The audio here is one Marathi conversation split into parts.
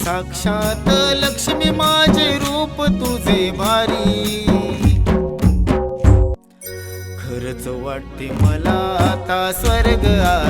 साक्षात लक्ष्मी माझे रूप तुझे भारी. खरच वाटते मला आता स्वर्ग आ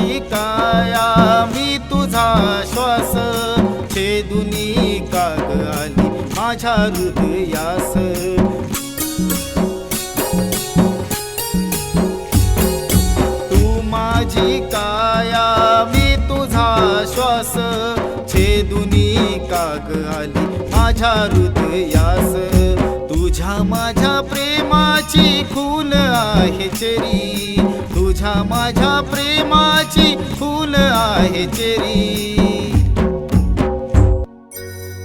माझी मी तुझा श्वास. छेदुनी काग आली माझ्या हृदयास. तू माझी का आली काग आली माझ्या हृदयास. तुझ्या माझ्या प्रेमाची फूल आहे चेरी. तुझ्या माझ्या प्रेमाची फूल आहे चेरी.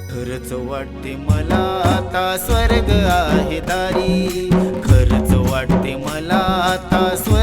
खरच वाटते मला आता स्वर्ग आहे दारी. खरच वाटते मला आता स्वर्ग